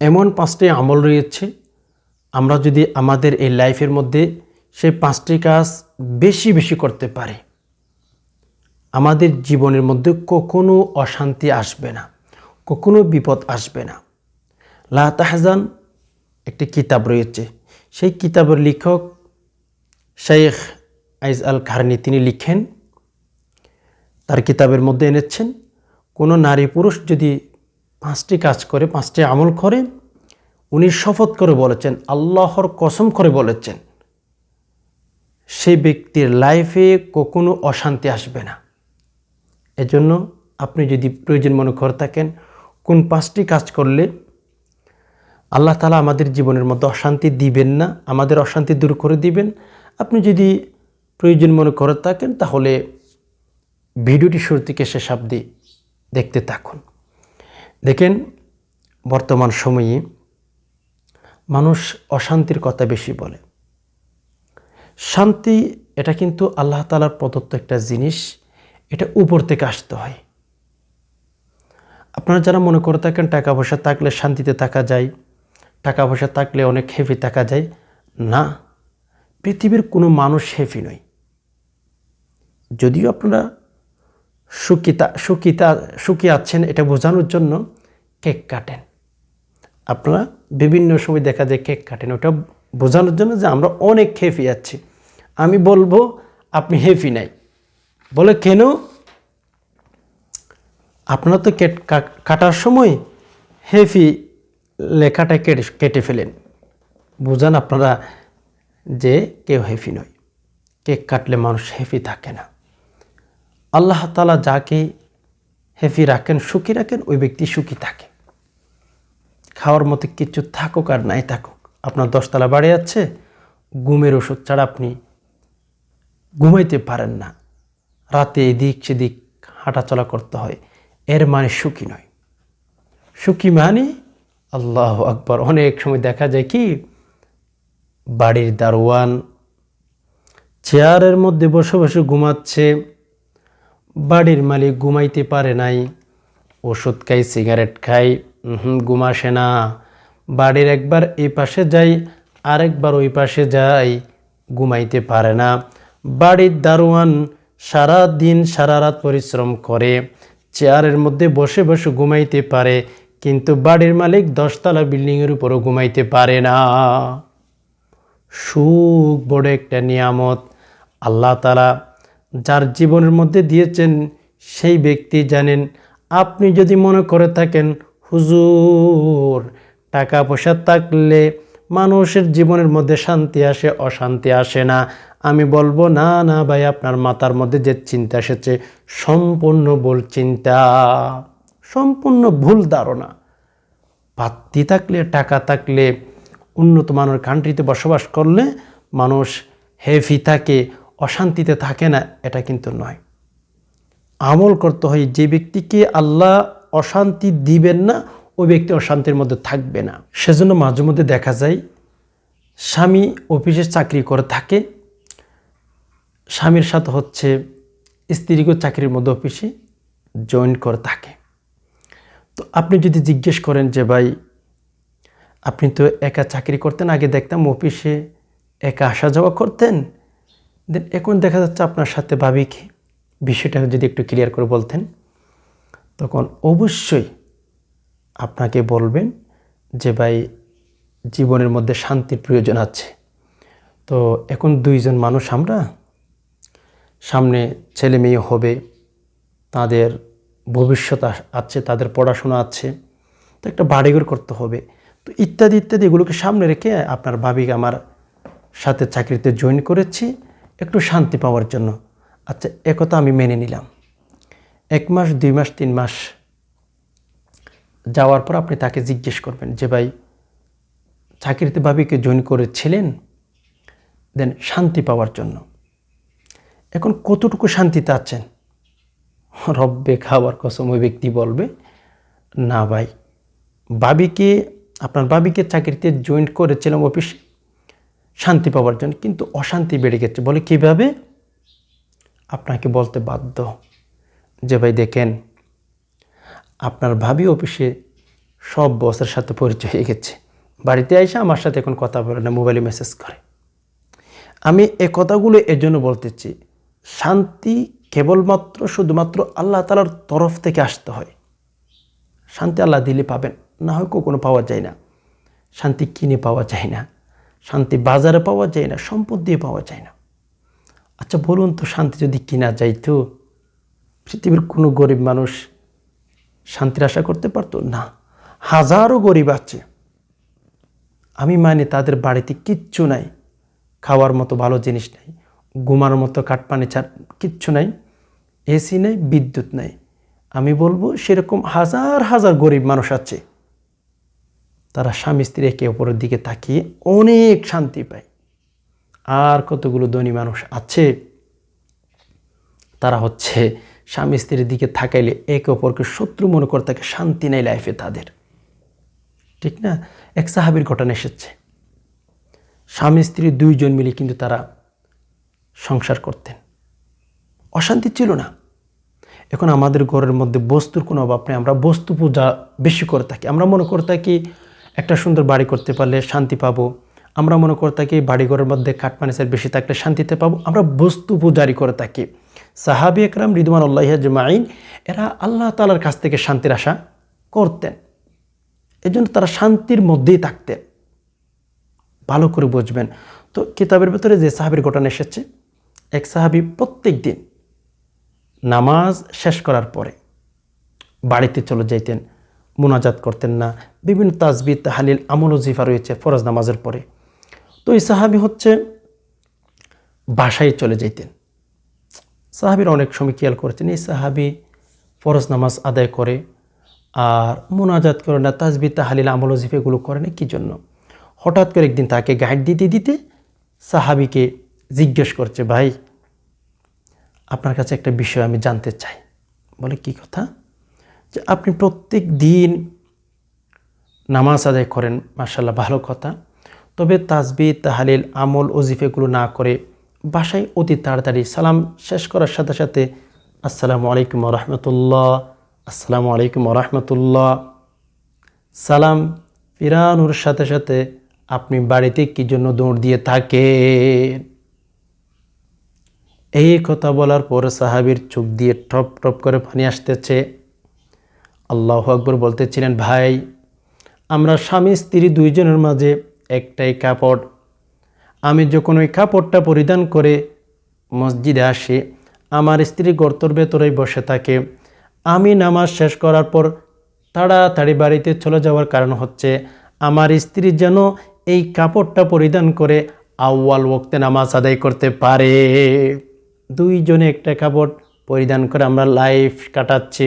এমন পাঁচটি আমল রয়েছে। আমরা যদি আমাদের এই লাইফের মধ্যে সেই পাঁচটি কাজ বেশি বেশি করতে পারি, আমাদের জীবনের মধ্যে কখনো অশান্তি আসবে না, কখনো বিপদ আসবে না। লা তাহজান একটি কিতাব রয়েছে। সেই কিতাবের লেখক শেখ আইজ আল খারনি তিনি লিখেন, তার কিতাবের মধ্যে এনেছেন, কোনো নারী পুরুষ যদি পাঁচটি কাজ করে, পাঁচটি আমল করে, উনি শপথ করে বলেছেন, আল্লাহর কসম করে বলেছেন, সেই ব্যক্তির লাইফে কখনো অশান্তি আসবে না। এজন্য আপনি যদি প্রয়োজন মনে করে থাকেন, কোন পাঁচটি কাজ করলে আল্লাহ তালা আমাদের জীবনের মধ্যে অশান্তি দিবেন না, আমাদের অশান্তি দূর করে দিবেন। আপনি যদি প্রয়োজন মনে করে থাকেন, তাহলে ভিডিওটি শুরু থেকে শেষ অবধি দেখতে থাকুন। দেখেন, বর্তমান সময়ে মানুষ অশান্তির কথা বেশি বলে। শান্তি, এটা কিন্তু আল্লাহ তালার প্রদত্ত একটা জিনিস, এটা উপর থেকে আসতে হয়। আপনারা যারা মনে করে থাকেন টাকা পয়সা থাকলে শান্তিতে থাকা যায়, টাকা পয়সা থাকলে অনেক হেভি থাকা যায়, না। পৃথিবীর কোনো মানুষ হেভি নয়। যদিও আপনারা সুখিতা সুখিতা সুখী আছেন, এটা বোঝানোর জন্য কেক কাটেন। আপনারা বিভিন্ন সময় দেখা যায় কেক কাটেন, ওটা বোঝানোর জন্য যে আমরা অনেক হেফি আছি। আমি বলব, আপনি হেফি নাই। বলে কেন? আপনারা তো কেট কাটার সময় হেফি লেখাটা কেটে কেটে ফেলেন। বুঝান আপনারা যে কেউ হেফি নয়। কেক কাটলে মানুষ হেফি থাকে না। আল্লাহ তালা যাকে হেফি রাখেন, সুখী রাখেন, ওই ব্যক্তি সুখী থাকে। খাওয়ার মতো কিছু থাকুক আর নাই থাকুক। আপনার দশতলা বাড়ি যাচ্ছে ঘুমের ওষুধ ছাড়া আপনি ঘুমাইতে পারেন না। রাতে এদিক সেদিক হাঁটাচলা করতে হয়, এর মানে সুখী নয়। সুখী মানে? আল্লাহ আকবর। অনেক সময় দেখা যায় কি, বাড়ির দারোয়ান চেয়ারের মধ্যে বসে বসে ঘুমাচ্ছে বাড়ির মালিক ঘুমাইতে পারে নাই। ওষুধ খাই, সিগারেট খাই ঘুমাসে না। বাড়ির একবার এই পাশে যাই, আরেকবার ওই পাশে যাই, ঘুমাইতে পারে না। বাড়ির দারোয়ান সারা দিন সারা রাত পরিশ্রম করে, চেয়ারের মধ্যে বসে বসে ঘুমাইতে পারে, কিন্তু বাড়ির মালিক দশতলা বিল্ডিংয়ের উপরও ঘুমাইতে পারে না। সুখ বড় একটা নিয়ামত। আল্লাহ তালা যার জীবনের মধ্যে দিয়েছেন সেই ব্যক্তি জানেন, আপনি যদি মনে করে থাকেন, হুজুর টাকা পয়সা থাকলে মানুষের জীবনের মধ্যে শান্তি আসে, অশান্তি আসে না। আমি বলব, না না ভাই, আপনার মাথার মধ্যে যে চিন্তা এসেছে, সম্পূর্ণ ভুল চিন্তা। সম্পূর্ণ ভুল ধারণা। পাত্তি থাকলে, টাকা থাকলে, উন্নত মানের কান্ট্রিতে বসবাস করলে মানুষ হেভি থাকে অশান্তিতে থাকে না, এটা কিন্তু নয়। আমল করতে হয় যে ব্যক্তিকে আল্লাহ অশান্তি দিবেন না, ওই ব্যক্তি অশান্তির মধ্যে থাকবে না। সেজন্য মাঝে মধ্যে দেখা যায়, স্বামী অফিসে চাকরি করে থাকে, স্বামীর সাথে হচ্ছে স্ত্রীকে চাকরির মধ্যে অফিসে জয়েন করে থাকে। তো আপনি যদি জিজ্ঞেস করেন যে, ভাই, আপনি তো একা চাকরি করতেন, আগে দেখতাম অফিসে একা আসা যাওয়া করতেন দেন এখন দেখা যাচ্ছে আপনার সাথে ভাবি কি? বিষয়টা যদি একটু ক্লিয়ার করে বলতেন, তখন অবশ্যই আপনাকে বলবেন যে, ভাই, জীবনের মধ্যে শান্তির প্রয়োজন আছে। তো এখন দুইজন মানুষ আমরা, সামনে ছেলে মেয়ে হবে, তাদের ভবিষ্যৎ আছে, তাদের পড়াশোনা আছে, তো একটা বাড়িঘর করতে হবে। তো ইত্যাদি ইত্যাদি এগুলোকে সামনে রেখে আপনার ভাবিকে আমার সাথে চাকরিতে জয়েন করেছি। একটু শান্তি পাওয়ার জন্য। আচ্ছা একথা আমি মেনে নিলাম। এক মাস, দুই মাস, তিন মাস যাওয়ার পর আপনি তাকে জিজ্ঞেস করবেন যে, ভাই, চাকরিতে ভাবিকে জয়েন করেছিলেন? দেন শান্তি পাওয়ার জন্য। এখন কতটুকু শান্তিতে আছেন? রব্বে খাওয়ার কসম, ওই ব্যক্তি বলবে, না ভাই বাবিকে আপনার বাবিকে চাকরিতে জয়েন করেছিলাম অফিসে শান্তি পাওয়ার জন্য, কিন্তু অশান্তি বেড়ে গেছে। বলে কীভাবে? আপনাকে বলতে বাধ্য। যে ভাই দেখেন, আপনার ভাবি অফিসে সব বসের সাথে পরিচয় হয়ে গেছে। বাড়িতে এসে আমার সাথে এখন কথা বলে না, মোবাইলে মেসেজ করে। আমি এ কথাগুলো এর জন্য বলতেছি, শান্তি কেবলমাত্র, শুধুমাত্র আল্লাহ তালার তরফ থেকে আসতে হয়। শান্তি আল্লাহ দিলে পাবেন, না হয় কখনো পাওয়া যায় না। শান্তি কিনে পাওয়া যায় না। শান্তি বাজারে পাওয়া যায় না, সম্পদ দিয়ে পাওয়া যায় না। আচ্ছা বলুন তো, শান্তি যদি কিনা যাইতো, পৃথিবীর কোনো গরিব মানুষ শান্তির আশা করতে পারতো? না, হাজারো গরিব আছে। আমি মানে তাদের বাড়িতে কিচ্ছু নাই, খাওয়ার মতো ভালো জিনিস নাই, ঘুমার মতো কাঠপানি ছাড় কিচ্ছু নাই, এসি নেই, বিদ্যুৎ নাই। আমি বলব, সেরকম হাজার হাজার গরিব মানুষ আছে। তারা স্বামী স্ত্রী একে অপরের দিকে তাকিয়ে অনেক শান্তি পায়। আর কতগুলো ধনী মানুষ আছে? তারা হচ্ছে স্বামী স্ত্রীর দিকে থাকাইলে একে অপরকে শত্রু মনে করে থাকে শান্তি নেই লাইফে তাদের। ঠিক না? এক সাহাবির ঘটনা এসেছে। স্বামী স্ত্রী দুইজন মিলে কিন্তু তারা সংসার করতেন। অশান্তি ছিল না। এখন আমাদের ঘরের মধ্যে বস্তুর কোনো অভাব নেই। আমরা বস্তু পূজা বেশি করে থাকি। আমরা মনে করে থাকি একটা সুন্দর বাড়ি করতে পারলে শান্তি পাবো। আমরা মনে করে থাকি বাড়িঘরের মধ্যে কাঠমানিসের বেশি থাকলে শান্তিতে পাবো। আমরা বস্তু পূজারি করে থাকি। সাহাবি একরাম রিদমান আল্লাহ জমাইন এরা আল্লাহ তালার কাছ থেকে শান্তির আশা করতেন। এজন্য তারা শান্তির মধ্যেই থাকতেন। ভালো করে বুঝবেন। তো কিতাবের ভেতরে যে সাহাবির ঘটনা এসেছে, এক সাহাবি প্রত্যেক দিন নামাজ শেষ করার পরে বাড়িতে চলে যাইতেন। মোনাজাত করতেন না। বিভিন্ন তাজবি তাহালিল আমল জিফা রয়েছে ফরজ নামাজের পরে। তো এই সাহাবি হচ্ছে বাসায় চলে যাইতেন। সাহাবির অনেক সময় খেয়াল করেছেন, এই সাহাবি ফরজ নামাজ আদায় করে আর মোনাজাত করে না তাজবি তাহালিল আমল জিফেগুলো করে না, কী জন্য? হঠাৎ করে একদিন তাকে গাইড দিতে দিতে সাহাবিকে জিজ্ঞেস করছে, ভাই, আপনার কাছে একটা বিষয় আমি জানতে চাই। বলে, কি কথা? যে আপনি প্রত্যেক দিন নামাজ আদায় করেন মার্শাল্লাহ ভালো কথা। তবে তাজবি তাহালিল, আমল, ওজিফেগুলো না করে বাসায় অতি তাড়াতাড়ি সালাম শেষ করার সাথে সাথে আসসালামু আলাইকুম রহমতুল্লাহ, আসসালামু আলাইকুম রহমতুল্লাহ। সালাম ফিরানোর সাথে সাথে আপনি বাড়িতে কি জন্য দৌড় দিয়ে থাকেন? এই কথা বলার পর সাহাবির চোখ দিয়ে টপ টপ করে পানি আসতেছে। আল্লাহ আকবর বলতেছিলেন, ভাই, আমরা স্বামী, স্ত্রী দুইজনের মাঝে একটাই কাপড়। আমি যখন ওই কাপড়টা পরিধান করে মসজিদে আসি, আমার স্ত্রী গর্তর ভেতরেই বসে থাকে। আমি নামাজ শেষ করার পর তাড়াতাড়ি বাড়িতে চলে যাওয়ার কারণ হচ্ছে, আমার স্ত্রী যেন এই কাপড়টা পরিধান করে আউয়াল ওক্তে নামাজ আদায় করতে পারে। দুইজনে একটা কাপড় পরিধান করে আমরা লাইফ কাটাচ্ছি।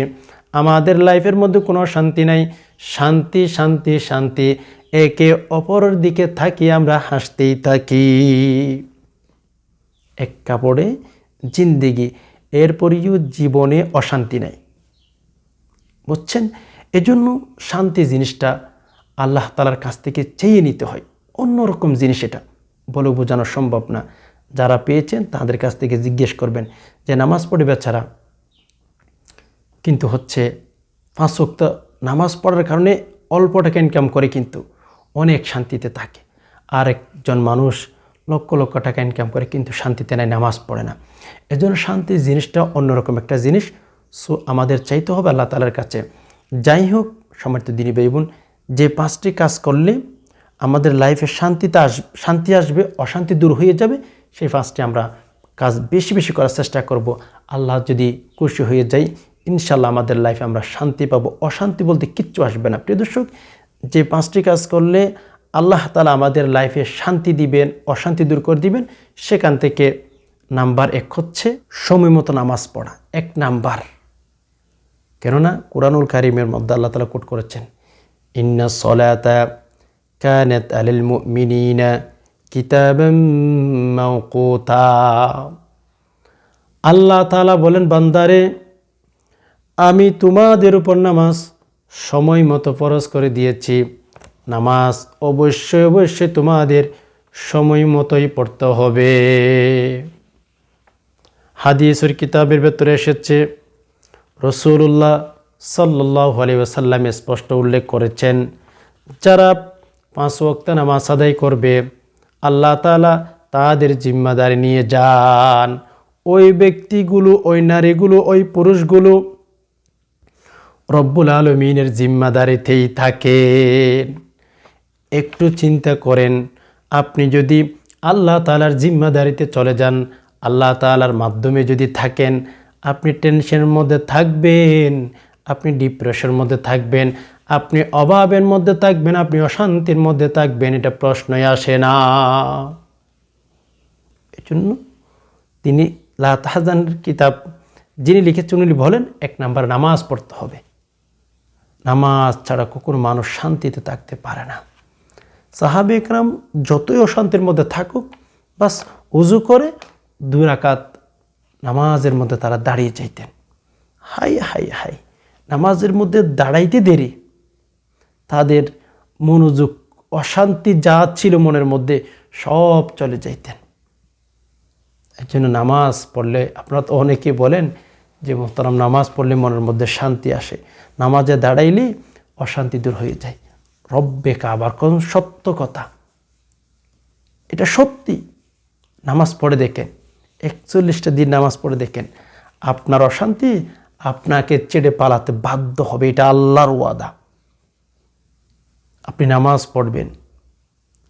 আমাদের লাইফের মধ্যে কোনো শান্তি নাই। শান্তি শান্তি শান্তি। একে অপরের দিকে থাকি আমরা হাসতেই থাকি। এক কাপড়ে জিন্দিগি, এরপরেও জীবনে অশান্তি নাই। বুঝছেন? এজন্য শান্তি জিনিসটা আল্লাহ তালার কাছ থেকে চেয়ে নিতে হয়। অন্যরকম জিনিস এটা। বলে বোঝানো সম্ভব না। যারা পেয়েছেন তাদের কাছ থেকে জিজ্ঞেস করবেন যে, নামাজ পড়ে বেচারা কিন্তু হচ্ছে পাঁচ ওক্ত নামাজ পড়ার কারণে অল্প টাকা ইনকাম করে কিন্তু অনেক শান্তিতে থাকে। আর একজন মানুষ লক্ষ লক্ষ টাকা ইনকাম করে কিন্তু শান্তিতে নেয় নামাজ পড়ে না। এজন্য শান্তি জিনিসটা অন্যরকম একটা জিনিস। সো আমাদের চাইতে হবে আল্লাহ তালার কাছে। যাই হোক সমর্থ দিনী বেবুন যে পাঁচটি কাজ করলে আমাদের লাইফে শান্তিতে আস, শান্তি আসবে, অশান্তি দূর হয়ে যাবে, সেই পাঁচটি আমরা কাজ বেশি বেশি করার চেষ্টা করব। আল্লাহ যদি খুশি হয়ে যাই ইনশাল্লাহ আমাদের লাইফে আমরা শান্তি পাবো। অশান্তি বলতে কিচ্ছু আসবে না। প্রিয় দর্শক, যে পাঁচটি কাজ করলে আল্লাহ তালা আমাদের লাইফে শান্তি দিবেন, অশান্তি দূর করে দিবেন। সেখান থেকে নাম্বার এক হচ্ছে সময় মতো নামাজ পড়া। এক নাম্বার। কেননা কোরআনুল কারিমের মধ্যে আল্লাহ তালা কোট করেছেন, ইন্না সলাতা কানাত আলিল মুমিনিনা মাওকুতা। আল্লাহ তালা বলেন, বান্দারে আমি তোমাদের উপর নামাজ সময় মতো ফরজ করে দিয়েছি। নামাজ অবশ্যই অবশ্যই তোমাদের সময় মতোই পড়তে হবে। হাদিসুর কিতাবের ভেতরে এসেছে রসুল্লাহ সাল্লাহ আলিয়াসাল্লাম স্পষ্ট উল্লেখ করেছেন, যারা পাঁচ ওয়াক্ত নামাজ আদায় করবে, আল্লাহ তালা তাদের জিম্মাদারি নিয়ে যান। ওই ব্যক্তিগুলো, ওই নারীগুলো, ওই পুরুষগুলো রব্বুল আলমিনের জিম্মাদারিতেই থাকেন একটু চিন্তা করেন, আপনি যদি আল্লাহ তালার জিম্মাদারিতে চলে যান, আল্লাহ তালার মাধ্যমে যদি থাকেন, আপনি টেনশনের মধ্যে থাকবেন, আপনি ডিপ্রেশনের মধ্যে থাকবেন, আপনি অভাবের মধ্যে থাকবেন, আপনি অশান্তির মধ্যে থাকবেন, এটা প্রশ্নই আসে না। এই জন্য তিনি লাহাজানের কিতাব যিনি লিখেছেন, উনি বলেন, এক নাম্বার নামাজ পড়তে হবে। নামাজ ছাড়া কখনো মানুষ শান্তিতে থাকতে পারে না। সাহাবে একরাম যতই অশান্তির মধ্যে থাকুক, বাস উজু করে দুই রাকাত নামাজের মধ্যে তারা দাঁড়িয়ে যাইতেন। হাই হাই হাই, নামাজের মধ্যে দাঁড়াইতে দেরি। তাদের মনোযোগ অশান্তি যা ছিল মনের মধ্যে সব চলে যাইতেন। এর জন্য নামাজ পড়লে, আপনারা তো অনেকে বলেন যে, মোহতারাম, নামাজ পড়লে মনের মধ্যে শান্তি আসে। নামাজে দাঁড়াইলে অশান্তি দূর হয়ে যায়। রব্বে কাবার কোন সত্য কথা। এটা সত্যি। নামাজ পড়ে দেখেন। একচল্লিশটা দিন নামাজ পড়ে দেখেন। আপনার অশান্তি আপনাকে চেড়ে পালাতে বাধ্য হবে। এটা আল্লাহর ওয়াদা। আপনি নামাজ পড়বেন।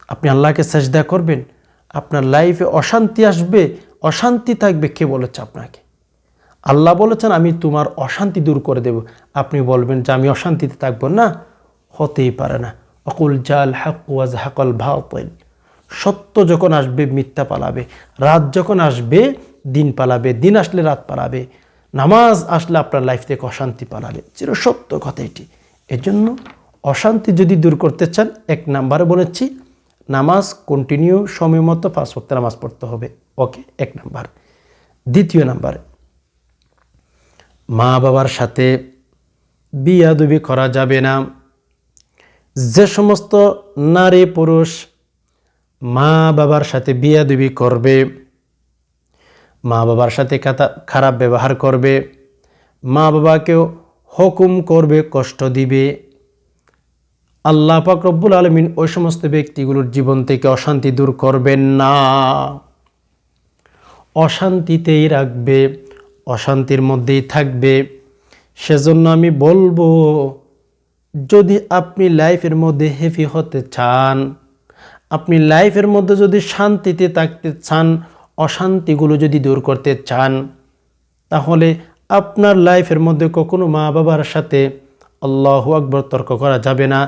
আপনি আল্লাহকে সেজদা করবেন। আপনার লাইফে অশান্তি আসবে, অশান্তি থাকবে, কে বলেছে আপনাকে? আল্লাহ বলেছেন, আমি তোমার অশান্তি দূর করে দেব। আপনি বলবেন যে, আমি অশান্তিতে থাকব না। হতেই পারে না। অকুল জাল হাক ওয়াজ হাকল ভাওয়াল সত্য যখন আসবে, মিথ্যা পালাবে। রাত যখন আসবে, দিন পালাবে। দিন আসলে রাত পালাবে। নামাজ আসলে আপনার লাইফ থেকে অশান্তি পালাবে। চির সত্য কথা এটি। এর জন্য অশান্তি যদি দূর করতে চান, এক নাম্বারে বলেছি, নামাজ কন্টিনিউ সময় মতো পাঁচ নামাজ পড়তে হবে। ওকে? এক নাম্বার। দ্বিতীয় নাম্বারে মা বাবার সাথে বিয়াদুবি করা যাবে না। যে সমস্ত নারী পুরুষ মা বাবার সাথে বিয়াদুবি করবে, মা বাবার সাথে খারাপ ব্যবহার করবে, মা বাবাকেও হুকুম করবে, কষ্ট দিবে। আল্লাহ রব্বুল আলমিন ওই সমস্ত ব্যক্তিগুলোর জীবন থেকে অশান্তি দূর করবেন না। অশান্তিতেই রাখবে। অশান্তির মধ্যেই থাকবে। সেজন্য আমি বলব, যদি আপনি লাইফের মধ্যে হেভি হতে চান, আপনি লাইফের মধ্যে যদি শান্তিতে থাকতে চান, অশান্তিগুলো যদি দূর করতে চান, তাহলে আপনার লাইফের মধ্যে কখনো মা বাবার সাথে আল্লাহ আকবর তর্ক করা যাবে না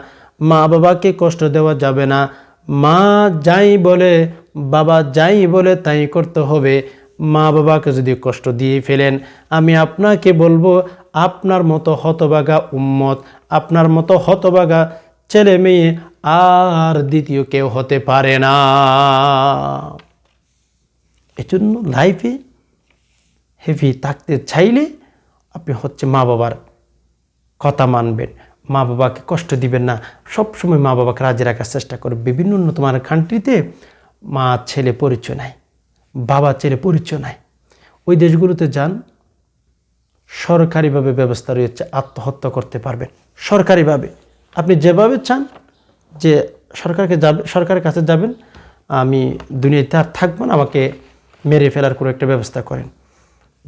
মা বাবাকে কষ্ট দেওয়া যাবে না। মা যাই বলে, বাবা যাই বলে তাই করতে হবে। মা বাবাকে যদি কষ্ট দিয়ে ফেলেন, আমি আপনাকে বলব, আপনার মতো হতবাগা উম্মত, আপনার মতো হতবাগা ছেলে মেয়ে আর দ্বিতীয় কেউ হতে পারে না। এজন্য লাইফে হেভি থাকতে চাইলে আপনি হচ্ছে মা বাবার কথা মানবেন। মা বাবাকে কষ্ট দিবেন না। সবসময় মা বাবাকে রাজি রাখার চেষ্টা করবে বিভিন্ন উন্নত মানের কান্ট্রিতে মা ছেলে পরিচয় নাই। বাবা ছেলে পরিচয় নাই। ওই দেশগুলোতে যান, সরকারিভাবে ব্যবস্থা রয়েছে, আত্মহত্যা করতে পারবেন। সরকারিভাবে। আপনি যেভাবে চান যে সরকারকে যাবে, সরকারের কাছে যাবেন, আমি দুনিয়াতে আর থাকব না, আমাকে মেরে ফেলার কোনো একটা ব্যবস্থা করেন।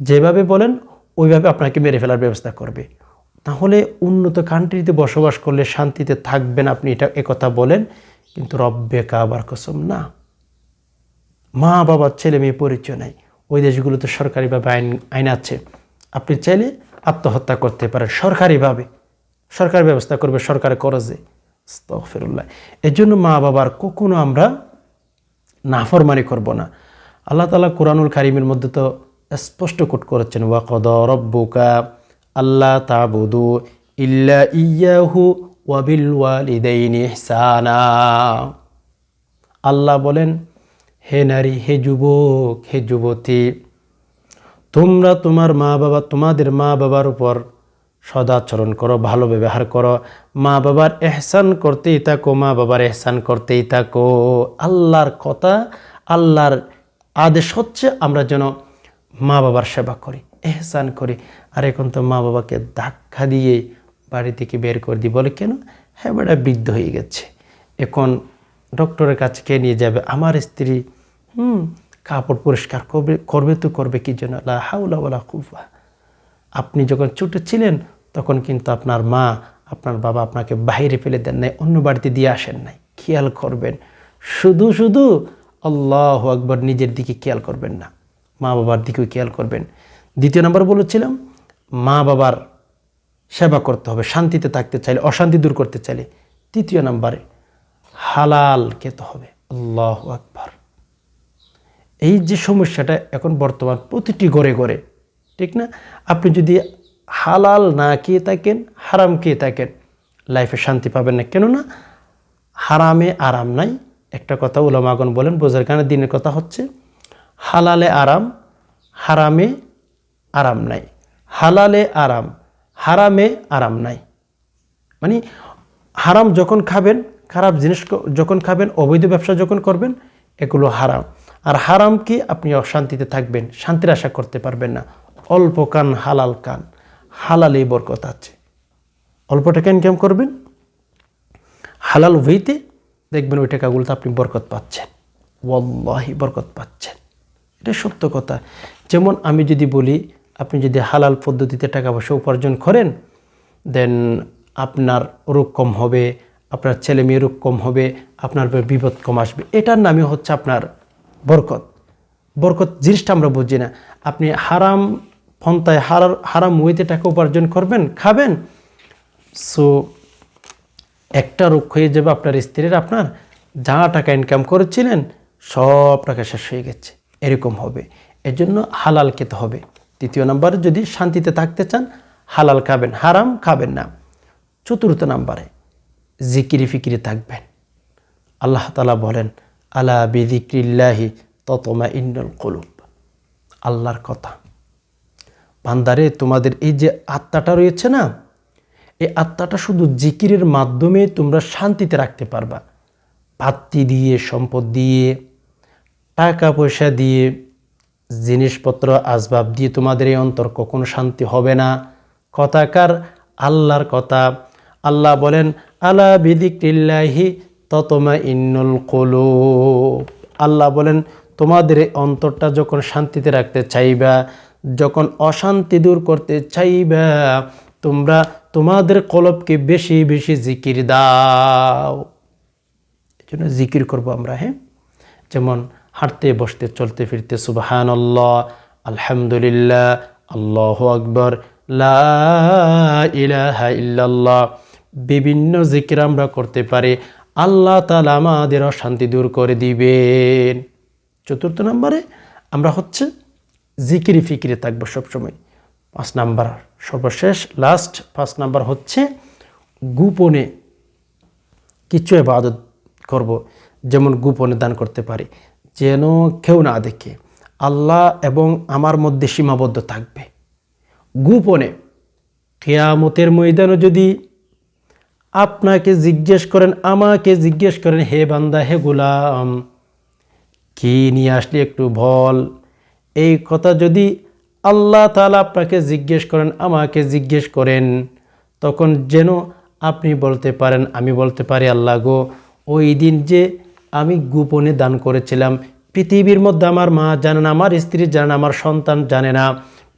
যেভাবে বলেন, ওইভাবে আপনাকে মেরে ফেলার ব্যবস্থা করবে। তাহলে উন্নত কান্ট্রিতে বসবাস করলে শান্তিতে থাকবেন আপনি, এটা একথা বলেন, কিন্তু রব্বে কাবার কসম না। মা বাবার ছেলে মেয়ে পরিচয় নাই। ওই দেশগুলোতে সরকারিভাবে আইন আইন আছে। আপনি চাইলে আত্মহত্যা করতে পারেন সরকারিভাবে। সরকার ব্যবস্থা করবে সরকারের করজে। ফেরুল্লাহ এর জন্য মা বাবার কখনো আমরা নাফরমানি করব না। আল্লাহ তালা কোরআনুল কারিমের মধ্যে তো স্পষ্ট কোট করেছেন ওয়াকদ রব্বুকা আল্লাহ তাবুদু ইল্লা ইয়াহু ওয়াবিল ওয়ালিদাইনি ইহসানা। আল্লাহ বলেন হে নারী, হে যুবক, হে যুবতী, তোমরা তোমার মা বাবা তোমাদের মা বাবার উপর সদাচরণ করো, ভালো ব্যবহার করো। মা বাবার এহসান করতেই থাকো মা বাবার এহসান করতেই থাকো। আল্লাহর কথা, আল্লাহর আদেশ হচ্ছে আমরা যেন মা বাবার সেবা করি, এহসান করি। আর এখন তো মা বাবাকে ধাক্কা দিয়ে বাড়ি থেকে বের করে দিই। বলে কেন? হ্যাঁ বেটা, বৃদ্ধ হয়ে গেছে। এখন ডক্টরের কাছে কে নিয়ে যাবে? আমার স্ত্রী হুম, কাপড় পরিষ্কার করবে করবে তো করবে, কি জন্য হাউলা কুফা আপনি যখন ছোটো ছিলেন, তখন কিন্তু আপনার মা, আপনার বাবা আপনাকে বাইরে ফেলে দেন নাই, অন্য বাড়িতে দিয়ে আসেন নাই। খেয়াল করবেন। শুধু শুধু আল্লাহ আকবর নিজের দিকে খেয়াল করবেন না। মা বাবার দিকেও খেয়াল করবেন। দ্বিতীয় নম্বর বলেছিলাম, মা বাবার সেবা করতে হবে, শান্তিতে থাকতে চাইলে, অশান্তি দূর করতে চাইলে। তৃতীয় নম্বরে, হালাল খেতে হবে। আল্লাহ আকবর। এই যে সমস্যাটা এখন বর্তমান প্রতিটি ঘরে ঘরে, ঠিক না? আপনি যদি হালাল না খেয়ে থাকেন, হারাম খেয়ে থাকেন, লাইফে শান্তি পাবেন না। কেননা হারামে আরাম নাই। একটা কথা উলামাগন বলেন, বোঝার কারণে দিনের কথা হচ্ছে, হালালে আরাম, হারামে আরাম নাই। হালালে আরাম, হারামে আরাম নাই। মানে হারাম যখন খাবেন, খারাপ জিনিস যখন খাবেন, অবৈধ ব্যবসা যখন করবেন, এগুলো হারাম। আর হারাম কি? আপনি অশান্তিতে থাকবেন, শান্তির আশা করতে পারবেন না। অল্প কান, হালাল কান, হালালেই বরকত আছে। অল্প টাকা ইনকাম করবেন? হালাল ওয়েতে দেখবেন ওই টাকাগুলোতে আপনি বরকত পাচ্ছেন। ওয়াল্লাহি, বরকত পাচ্ছেন। এটা সত্য কথা। যেমন আমি যদি বলি, আপনি যদি হালাল পদ্ধতিতে টাকা পয়সা উপার্জন করেন, দেন আপনার রোগ কম হবে, আপনার ছেলে মেয়ে রোগ কম হবে, আপনার বিপদ কম আসবে, এটার নামই হচ্ছে আপনার বরকত। বরকত জিনিসটা আমরা বুঝি না। আপনি হারাম ফন্তায় হারার, হারাম ওয়েতে টাকা উপার্জন করবেন, খাবেন। সো একটা রোগ হয়ে যাবে আপনার স্ত্রীর, আপনার যা টাকা ইনকাম করেছিলেন, সব টাকা শেষ হয়ে গেছে। এরকম হবে। এর জন্য হালাল খেতে হবে। তৃতীয় নাম্বারে, যদি শান্তিতে থাকতে চান, হালাল খাবেন। হারাম খাবেন না। চতুর্থ নাম্বারে, জিকিরি ফিকিরি থাকবেন। আল্লাহ তালা বলেন আলা বিদিক্রিল্লাহি ততমা ইন্নুল কলুব। আল্লাহর কথা। বান্দারে, তোমাদের এই যে আত্মাটা রয়েছে না, এই আত্মাটা শুধু জিকিরের মাধ্যমে তোমরা শান্তিতে রাখতে পারবা। পাত্তি দিয়ে, সম্পদ দিয়ে টাকা পয়সা দিয়ে, জিনিসপত্র, আসবাব দিয়ে তোমাদের এই অন্তর কখনো শান্তি হবে না। কথাকার আল্লাহর কথা। আল্লাহ বলেন, আলা বিদিক্রিল্লাহি ততমা ইন্নুল কলো আল্লাহ বলেন, তোমাদের এই অন্তরটা যখন শান্তিতে রাখতে চাইবা, যখন অশান্তি দূর করতে চাইবা, তোমরা তোমাদের কলবকে বেশি বেশি জিকির দাও। এই জন্য জিকির করব আমরা হ্যাঁ? যেমন হাঁটতে, বসতে, চলতে, ফিরতে সুবাহান আল্লাহ আলহামদুলিল্লাহ, আল্লাহ আকবর ইলাহা ইল্লাল্লাহ, বিভিন্ন জিকির আমরা করতে পারি। আল্লাহ তালা আমাদের অশান্তি দূর করে দিবেন। চতুর্থ নম্বরে আমরা হচ্ছে জিকিরি ফিকিরে থাকব সবসময়। পাঁচ নাম্বার সর্বশেষ লাস্ট পাঁচ নাম্বার হচ্ছে গোপনে কিছু এবাদত করব, যেমন গোপনে দান করতে পারি, যেন কেউ না দেখে। আল্লাহ এবং আমার মধ্যে সীমাবদ্ধ থাকবে। গোপনে কেয়ামতের ময়দানও যদি আপনাকে জিজ্ঞেস করেন, আমাকে জিজ্ঞেস করেন, হে বান্দা, হে গোলাম, কি নিয়ে আসলি একটু বল? এই কথা যদি আল্লাহ তালা আপনাকে জিজ্ঞেস করেন, আমাকে জিজ্ঞেস করেন, তখন যেন আপনি বলতে পারেন, আমি বলতে পারি আল্লাহ গো, ওই দিন যে আমি গোপনে দান করেছিলাম, পৃথিবীর মধ্যে আমার মা জানে না, আমার স্ত্রী জানে না, আমার সন্তান জানে না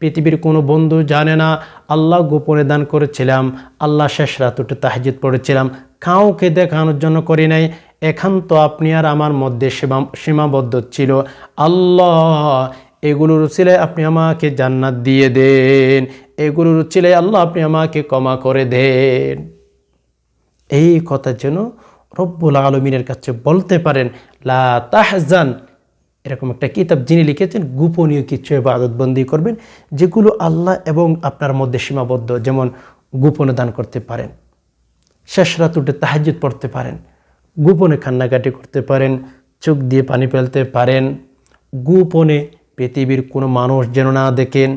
পৃথিবীর কোনো বন্ধু জানে না, আল্লাহ গোপনে দান করেছিলাম, আল্লাহ শেষ রাত উঠে তাহাজিদ পড়েছিলাম। কাউকে দেখানোর জন্য করি নাই, এখান তো আপনি আর আমার মধ্যে সীমা, সীমাবদ্ধ ছিল। আল্লাহ, এগুলোর উচিলায় আপনি আমাকে জান্নাত দিয়ে দেন, এগুলোর উচিলায় আল্লাহ আপনি আমাকে ক্ষমা করে দেন। এই কথা যেন রব্বুল আলমিনের কাছে বলতে পারেন, লা তাহজান এরকম একটা কিতাব যিনি লিখেছেন, গোপনীয় কিছু এবাদতবন্দি করবেন, যেগুলো আল্লাহ এবং আপনার মধ্যে সীমাবদ্ধ, যেমন গোপনে দান করতে পারেন, শেষ রাত উঠে তাহাজ্জুদ পড়তে পারেন, গোপনে কান্নাকাটি করতে পারেন, চোখ দিয়ে পানি ফেলতে পারেন, গোপনে পৃথিবীর কোনো মানুষ যেন না দেখেন,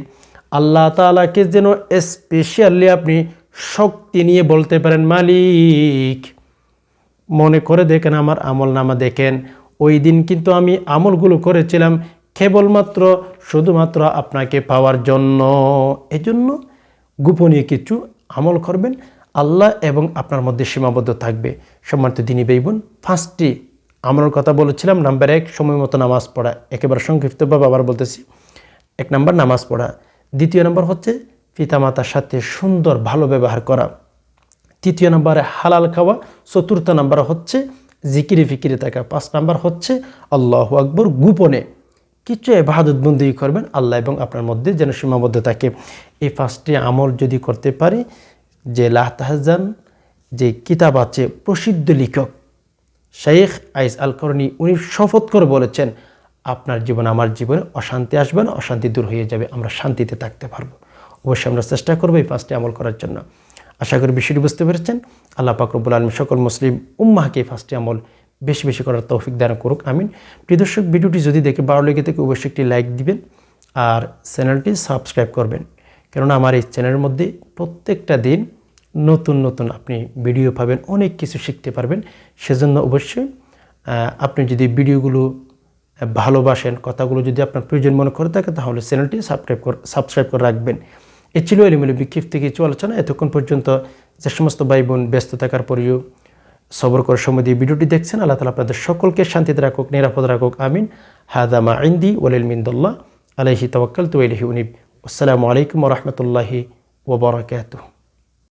আল্লাহ তালাকে যেন স্পেশালি আপনি শক্তি নিয়ে বলতে পারেন, মালিক, মনে করে দেখেন, আমার আমল নামা দেখেন ওই দিন কিন্তু আমি আমলগুলো করেছিলাম কেবলমাত্র, শুধুমাত্র আপনাকে পাওয়ার জন্য। এজন্য গোপনীয় কিছু আমল করবেন। আল্লাহ এবং আপনার মধ্যে সীমাবদ্ধ থাকবে। সম্মানিত দিনী বেইবন পাঁচটি আমলের কথা বলেছিলাম। নাম্বার এক, সময় মতো নামাজ পড়া। একেবারে সংক্ষিপ্তভাবে আবার বলতেছি। এক নম্বর, নামাজ পড়া। দ্বিতীয় নম্বর হচ্ছে পিতামাতার সাথে সুন্দর, ভালো ব্যবহার করা। তৃতীয় নম্বরে, হালাল খাওয়া। চতুর্থ নম্বর হচ্ছে জিকিরে ফিকিরে থাকা পাঁচ নম্বর হচ্ছে আল্লাহ আকবর গোপনে কিছু এবাদত বন্দি করবেন আল্লাহ এবং আপনার মধ্যে যেন সীমাবদ্ধ থাকে। এই পাঁচটি আমল যদি করতে পারি, যে লাহ তাহজান, যে কিতাব আছে, প্রসিদ্ধ লেখক শেখ আইস আল করনি উনি শপথ করে বলেছেন, আপনার জীবন আমার জীবনে অশান্তি আসবে না, অশান্তি দূর হয়ে যাবে, আমরা শান্তিতে থাকতে পারব। অবশ্যই আমরা চেষ্টা করব এই পাঁচটি আমল করার জন্য। আশা করি বিষয়টি বুঝতে পেরেছেন। আল্লাহ পাকরবুল আলম সকল মুসলিম উম্মাহকে ফার্স্টে আমল বেশি বেশি করার তৌফিক দান করুক, আমিন। প্রিয় দর্শক, ভিডিওটি যদি দেখে ভালো লেগে থেকে অবশ্যই একটি লাইক দিবেন আর চ্যানেলটি সাবস্ক্রাইব করবেন। কেননা আমার এই চ্যানেলের মধ্যে প্রত্যেকটা দিন নতুন নতুন আপনি ভিডিও পাবেন, অনেক কিছু শিখতে পারবেন। সেজন্য অবশ্যই আপনি যদি ভিডিওগুলো ভালোবাসেন, কথাগুলো যদি আপনার প্রয়োজন মনে করে থাকে, তাহলে চ্যানেলটি সাবস্ক্রাইব করে সাবস্ক্রাইব করে রাখবেন। এ ছিল এলিমেলি বিক্ষিপ্ত কিছু আলোচনা। এতক্ষণ পর্যন্ত যে সমস্ত ভাই বোন ব্যস্ত থাকার পরেও সবর করার সময় দিয়ে ভিডিওটি দেখছেন, আল্লাহ তালা আপনাদের সকলকে শান্তিতে রাখুক, নিরাপদ রাখুক, আমিন। হাদামা ইন্দি ওয়ালিল মিন্দুল্লাহ। আলহি তওয়াক্কাল তু আলহি উনিব। আসসালামু আলাইকুম রহমতুল্লাহি ওবরাকাতুহ